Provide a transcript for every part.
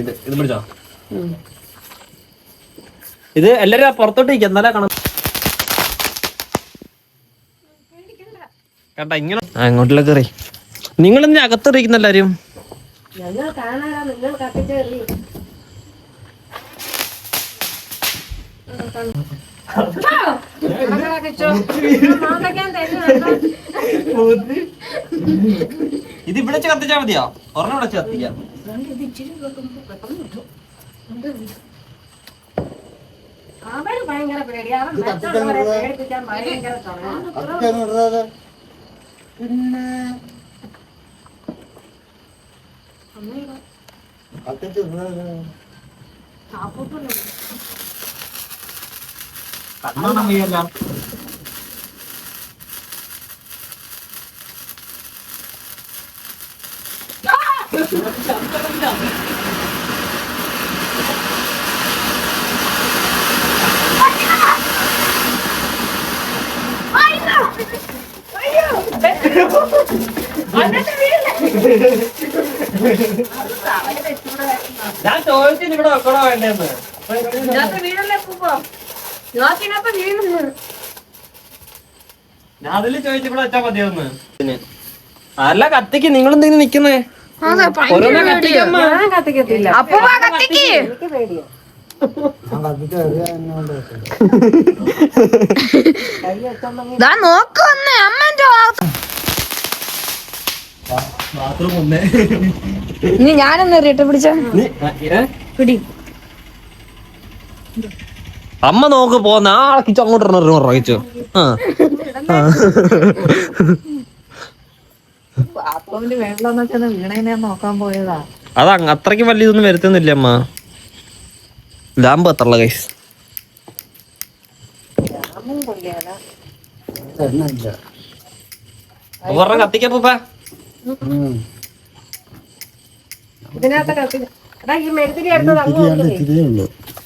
ഇത് ഇത് പിടിച്ചോ. ഇത് എല്ലാരും പുറത്തോട്ട് ഇരിക്കാം എന്നാലേ കാണാം കണ്ട ഇങ്ങനെ ആ ഇങ്ങോട്ടിലെ കയറി നിങ്ങൾ ഇന്ന് അകത്തിരിക്കുന്ന എല്ലാരും. ഇത് ഇവിടെ വെച്ച് കത്തിച്ചാ മതിയോ? ഒരെണ്ണം ഇവിടെ വെച്ച് ഇച്ചിരി അവർ പെട്ടെന്ന് പേടിയാ. അവൻ മറ്റുള്ളവരെ പേടിപ്പിക്കാൻ ഭയങ്കര ശ്രമമാണ്. ഞാൻ ചോദിച്ചിട്ട് ഇവിടെ വെക്കണോ വേണ്ടെന്ന് ഇതിനകത്ത് വീഴല്ലേ പൂപ്പോ ഇതിനകത്ത് വേണ്ടെന്ന്? ഞാൻ അതിൽ ചോദിച്ചപ്പോഴാ ഇവിടെ മതിയൊന്ന് അല്ല കത്തിക്ക്. നിങ്ങളെന്തെങ്കിലും നിക്കുന്നേ? അപ്പൊ കത്തിക്ക്. അമ്മന്റെ ഇനി ഞാനൊന്ന് എറിയട്ടെ പിടിച്ച? പിടി. അമ്മ നോക്ക് പോന്ന ആളക്കിച്ചു കിച്ചു അങ്ങോട്ട് ആ. ആ. ബാത്റൂമിന്റെ വെള്ളം വെച്ചാൽ വീണേനെ നോക്കാൻ പോയതാ. അത് അങ്ങ് അത്രയ്ക്ക് വലിയ ഇതൊന്നും വരുത്തുന്നില്ല അമ്മ. ലാമ്പ് എത്രയുള്ള കൈസ് ഒരെണ്ണം ഇതിനകത്ത് കത്തി.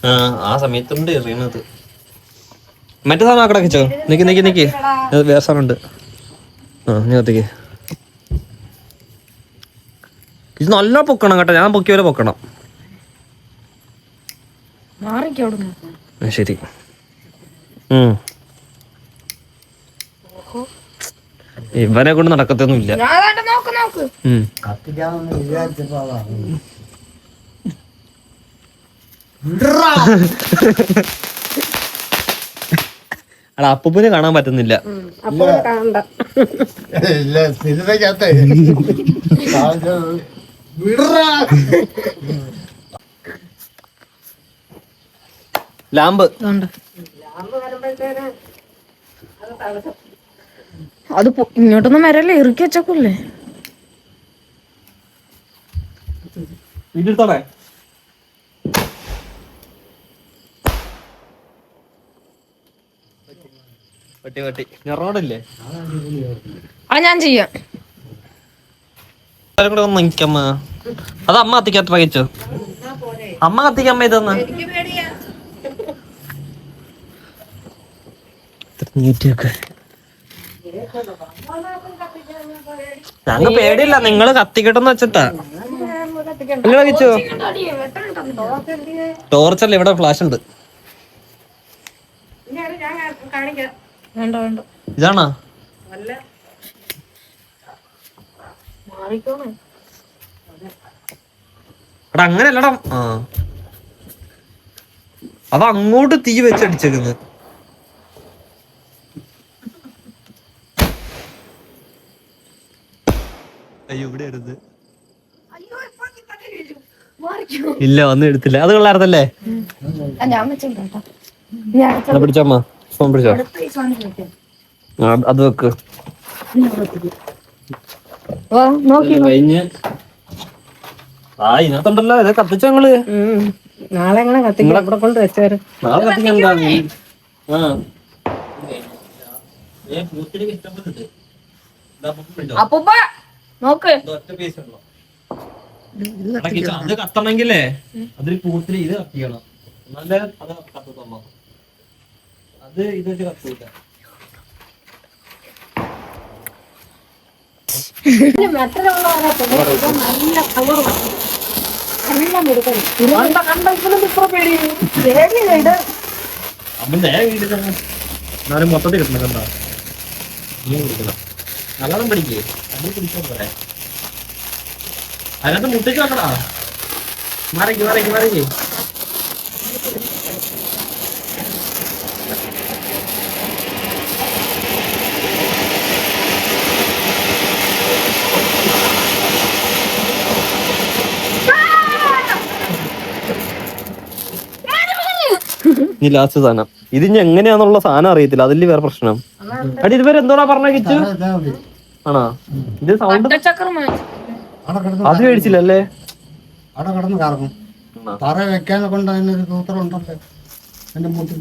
ആ ആ സമയത്തുണ്ട് എറിയണത്. മറ്റേ സാധനം ആക്കട കിച്ചോ നിക്ക് നിക്ക് നിക്ക്. വേറെ സാധനം ഉണ്ട്. ആ ഞാൻ കത്തിക്ക്. ഇത് നല്ല പൊക്കണം കേട്ടോ. ഞാൻ പൊക്കിയ പോലെ പൊക്കണം. ശരി. ഇവനെ കൊണ്ട് നടക്കത്തൊന്നുമില്ല. അല്ല അപ്പൂപ്പിനെ കാണാൻ പറ്റുന്നില്ല. ഇല്ല ലാമ്പ്. അത് ഇങ്ങോട്ടൊന്നും വരല്ലേ? ഇറുക്കി വെച്ചേ വട്ടി വെട്ടി. വെട്ടി ആ ഞാൻ ചെയ്യാം. കൂടെ ഒന്ന് നിക്കമ്മ അത് അമ്മ കത്തിക്കാത്ത ചെയ്തു അമ്മ കത്തിക്കമ്മ ഇതൊന്ന്. ഞങ്ങ പേടിയില്ല നിങ്ങൾ കത്തിക്കട്ടെന്ന് വെച്ചിട്ടാ. നിങ്ങൾ കത്തിച്ചോ ടോർച്ചല്ല ഇവിടെ ഫ്ലാഷ് ഉണ്ട്. ഇതാണോ? എടാ അങ്ങനെയല്ലടാ. ആ. അത് അങ്ങോട്ട് തീ വെച്ചടിച്ചേക്കുന്നത് അയ്യോ ഇവിടെ എടുത്ത് ഇല്ല ഒന്നും എടുത്തില്ല. അത് കൊള്ളായിരുന്നല്ലേ? പിടിച്ചോ വെക്കാം. ആ, അത് വെക്ക്. കഴിഞ്ഞ്. ആ ഇതിനകത്തുണ്ടല്ലോ ഇത് കത്തിച്ചോ ഞങ്ങൾ. നാളെ എങ്ങനെ കത്തിക്കും? ഇവിടെ കൊണ്ട് വെച്ചേര്. നാളെ കത്തിക്കണ്ട ആ. പൂപ്പ് പിടിച്ചോ. അപ്പൂപ്പ നോക്ക്. അത് കത്തണെങ്കിലേ അതിൽ പൂത്തിരി ഇത് കത്തിക്കണം? എന്നാലേ അത് കത്തുള്ളൂ അത് ഇത് വെച്ച് കത്തൂല മറ്റുള്ളവരെ നല്ല കളർ എല്ലാം എടുക്കണം കണ്ട കണ്ട ഇവനെന്ത് ഇത്ര പേടി പേടിയില്ല ഇത് അമ്മ നേരെ വീട്ടിൽ തന്നെ എന്നാലും മൊത്തത്തിൽ കിട്ടണം കണ്ടോ? നീ കുടിക്കണം. നല്ലോണം പിടിക്കേ അത് കുടിക്കാൻ പോരെ. അതിനകത്ത് മുട്ടിച്ച് വെക്കടാ. മാറിക്ക് മാറിക്ക് മറയ്ക്ക് ഈ ലാസ്റ്റ് സാധനം. ഇത് ഇനി എങ്ങനെയാന്നുള്ള സാധനം അറിയത്തില്ല. അതിൽ വേറെ പ്രശ്നം. അടി ഇതുവരെ എന്തോടാ പറഞ്ഞ കിച്ചു. ആണോ? ഇത് സൗണ്ട് അത് മേടിച്ചില്ലല്ലേ? അവിടെ കിടന്ന് കറങ്ങും. തറ വെക്കാനെ കൊണ്ട് അതിനൊരു സൂത്രം ഉണ്ടല്ലോ. എന്റെ മുട്ടിൽ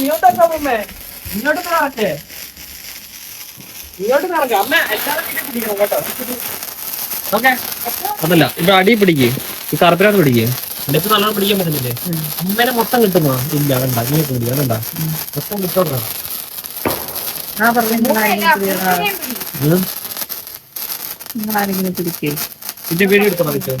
ഇങ്ങോട്ട് നടക്കേ ഇങ്ങോട്ട് നടക്കാം അമ്മ എല്ലാവരും പിടിക്കണം കേട്ടോ. അതല്ല ഇപ്പൊ അടി പിടിക്കേ. ഈ കറുപ്പിനകത്ത് പിടിക്കേ. എന്നിട്ട് നല്ലോണം പിടിക്കാൻ പറ്റുന്നില്ലേ? അമ്മേനെ മൊത്തം കിട്ടുന്നോ? ഇല്ല വേണ്ട. ഇങ്ങനെ പിടിക്കുക വേണ്ട. മൊത്തം കിട്ടോട്ടോ നിങ്ങളാരെങ്കിലും പിടിക്കേ? ഇതിന്റെ വീഡിയോ എടുത്തോ മതിച്ചോ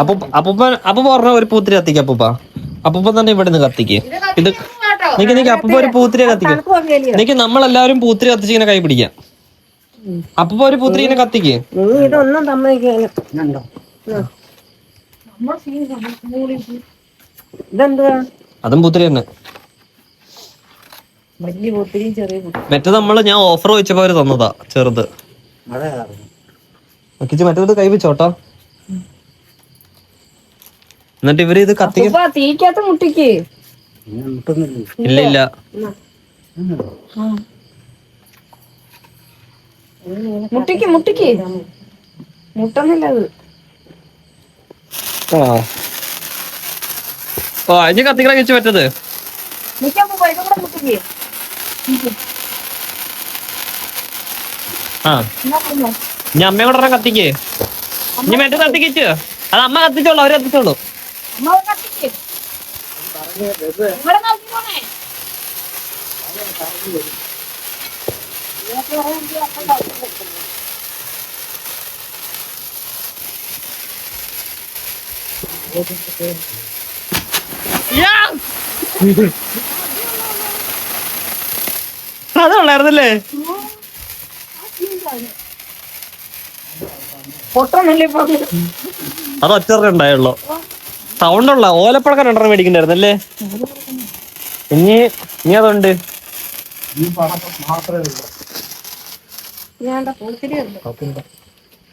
അപ്പൊ അപ്പൂപ്പ അപ്പൂപ്പ പറഞ്ഞ ഒരു പൂത്തിരി കത്തിക്ക അപ്പൂപ്പ. അപ്പൂപ്പ തന്നെ ഇവിടെ നിന്ന് കത്തിക്ക്. ഇത് നിക്ക് നിക്ക് അപ്പൊ ഒരു പൂത്തിരി കത്തിക്ക. നിക്ക് നമ്മളെല്ലാവരും പൂത്തിരി കത്തിച്ച് ഇങ്ങനെ കൈ പിടിക്കാം. അപ്പൊ ഒരു പൂത്തിരി ഇങ്ങനെ കത്തിക്ക്. നീ ഇതൊന്നും സമ്മതിക്കാനും ഉണ്ടോ ഇതെന്തുവാ? അതും പൂത്തിരി തന്നെ. വലിയ പൊത്തിരിയും ചെറിയ മറ്റേത് നമ്മൾ ഞാൻ ഓഫർ വെച്ചപ്പോ അവർ തന്നതാ ചെറുത്. മഴ മറ്റേത് കൈ വെച്ചോട്ടോ. എന്നിട്ട് ഇവർ ഇത് കത്തിക്കാത്ത ഉപ്പ തീക്കകത്ത് മുട്ടിക്ക്. ഇല്ല ഇല്ല. മുട്ടിക്ക് മുട്ടിക്ക്. മുട്ടുന്നില്ല അത്. ആ. ഇനി കത്തിക്കട കഴിച്ചു പറ്റത്. ആ. ഇനി അമ്മയും കൂടെ കത്തിക്ക്. ഇനി മറ്റേ കത്തിക്കിച്ച് അത് അമ്മ കത്തിച്ചോളൂ അവർ കത്തിച്ചോളൂ അമ്മ അത് കത്തിക്ക് ഇവിടെ നോക്കി പോണേ അതുള്ളായിരുന്നല്ലേ പൊട്ടണല്ലേ അത് ഒറ്റ ഉണ്ടായുള്ളൂ സൗണ്ട് ഉള്ള ഓലപ്പഴക്കം രണ്ടെണ്ണം മേടിക്കണ്ടായിരുന്നല്ലേ? ഇനി ഇനി അതുണ്ട്.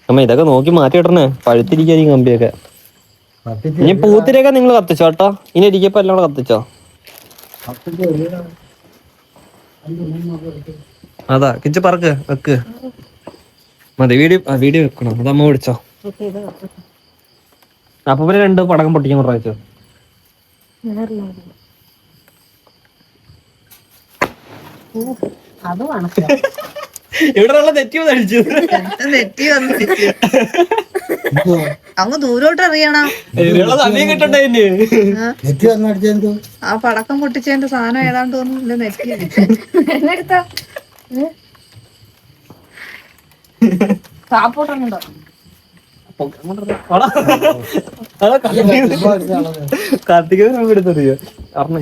അമ്മ ഇതൊക്കെ നോക്കി മാറ്റി ഇടണേ. പഴുത്തിരിക്കാൻ ഈ കമ്പിയൊക്കെ. ഇനി പൂത്തിരിയൊക്കെ നിങ്ങൾ കത്തിച്ചോ കേട്ടോ. ഇനി ഇരിക്കപ്പോ എല്ലാം കൂടെ കത്തിച്ചോ. അതാ കിച്ച് പറക്ക് വെക്ക്. മതി വീഡിയോ വീഡിയോ വെക്കണം. അതമ്മ വിളിച്ചോ അപ്പൊ ഇവർ രണ്ട് പടക്കം പൊട്ടിക്കും പ്രാവശ്യം. അത് അടിച്ചു. നെറ്റി വന്നു അങ്ങ് ദൂരോട്ട് അറിയണം സമയം കിട്ടണ്ടേ ഇനി? നെറ്റ് വന്നടിച്ചെന്തോ ആ പടക്കം പൊട്ടിച്ചതിന്റെ സാധനം ഏതാണ്ട് തോന്നുന്നില്ല നെറ്റി എന്നെടുത്ത കാപ്പോട്ടുണ്ടോ കാർത്തിക എടുത്തറിയോ അറിഞ്ഞ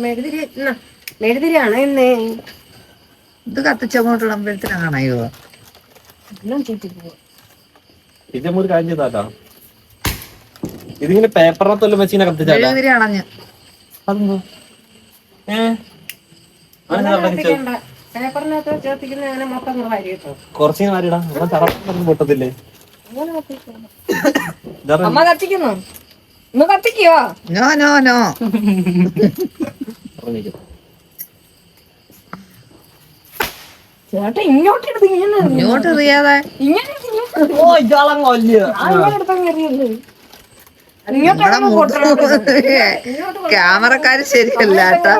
മെഴുതിരി മെഴുതിരിയാണ് എന്നേ ഇത് കത്തിച്ചങ്ങോട്ടുള്ള ഇത് ഒരു കാര്യം ചെയ്താട്ടാ ഇതിങ്ങനെ പേപ്പറിനകത്തെല്ലാം വെച്ച് ഇങ്ങനെ കത്തിച്ചാട്ടാ അണഞ്ഞ്. അതെന്തോ? പേപ്പറിനകത്ത് ചേർത്തിക്കുന്ന അങ്ങനെ മൊത്തം കുറച്ചിങ്ങനെ പൊട്ടത്തില്ലേ? അമ്മ കത്തിക്കുന്നു. ഇന്ന് കത്തിക്കോ? No no no. ചേട്ടാ ഇങ്ങോട്ട് എടുത്ത്. ഇങ്ങനെ ഇങ്ങോട്ട് എറിയാതെ ഇങ്ങനെ ഓ ഇതാളെ കൊല്ലുക ക്യാമറക്കാര് ശരിയല്ല കേട്ടാ.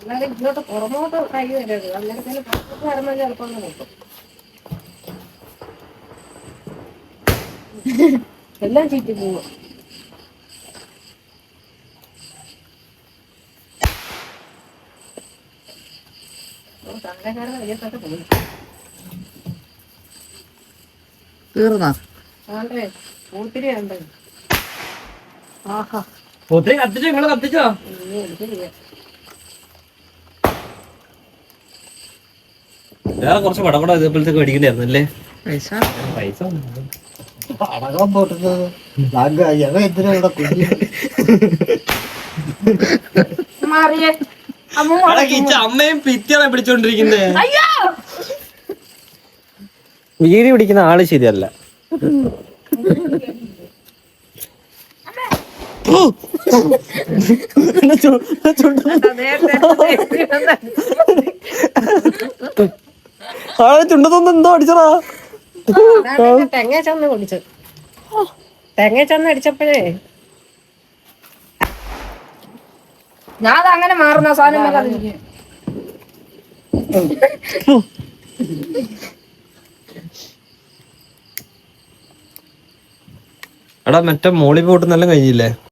അല്ലാതെ ഇങ്ങോട്ട് പുറമോട്ട് കൈ വരരുത്. അന്നേരത്തിന് പുറത്തോട്ട് വരുമ്പോൾ ചിലപ്പോൾ ഒന്ന് നോക്കും. എല്ലാം ചീറ്റി പോവും തലക്കാരൻ വയ്യത്തൊക്കെ പോയി തീർന്നാ? ആണ്ടേ പൂത്തിരി കണ്ടേ. ആഹാ. ഒത്തിരി കത്തിച്ചോ നിങ്ങൾ കത്തിച്ചോ? ഇനി എനിക്ക് വേറെ കുറച്ച് പടം കൂടെ ഇതേപോലത്തെ മേടിക്കണ്ടായിരുന്നു അല്ലേ? പൈസ? പൈസ പടകം പൊട്ടുന്നത് ലാഗ് എവ എന്തിനാ ഇവിടെ കുഞ്ഞു? മാറിയേ. അമ്മയും വീടി പിടിക്കുന്ന ആൾ ശരിയല്ല. ആളെ ചുണ്ടത്തൊന്നും എന്തോ അടിച്ചടാ തെങ്ങ ചെന്ന് കുടിച്ചു തെങ്ങ ചെന്ന് അടിച്ചപ്പോഴേ ഞാൻ അങ്ങനെ മാറുന്ന സാധനം. എടാ മറ്റേ മോളി പോട്ട് നല്ല കഴിഞ്ഞില്ലേ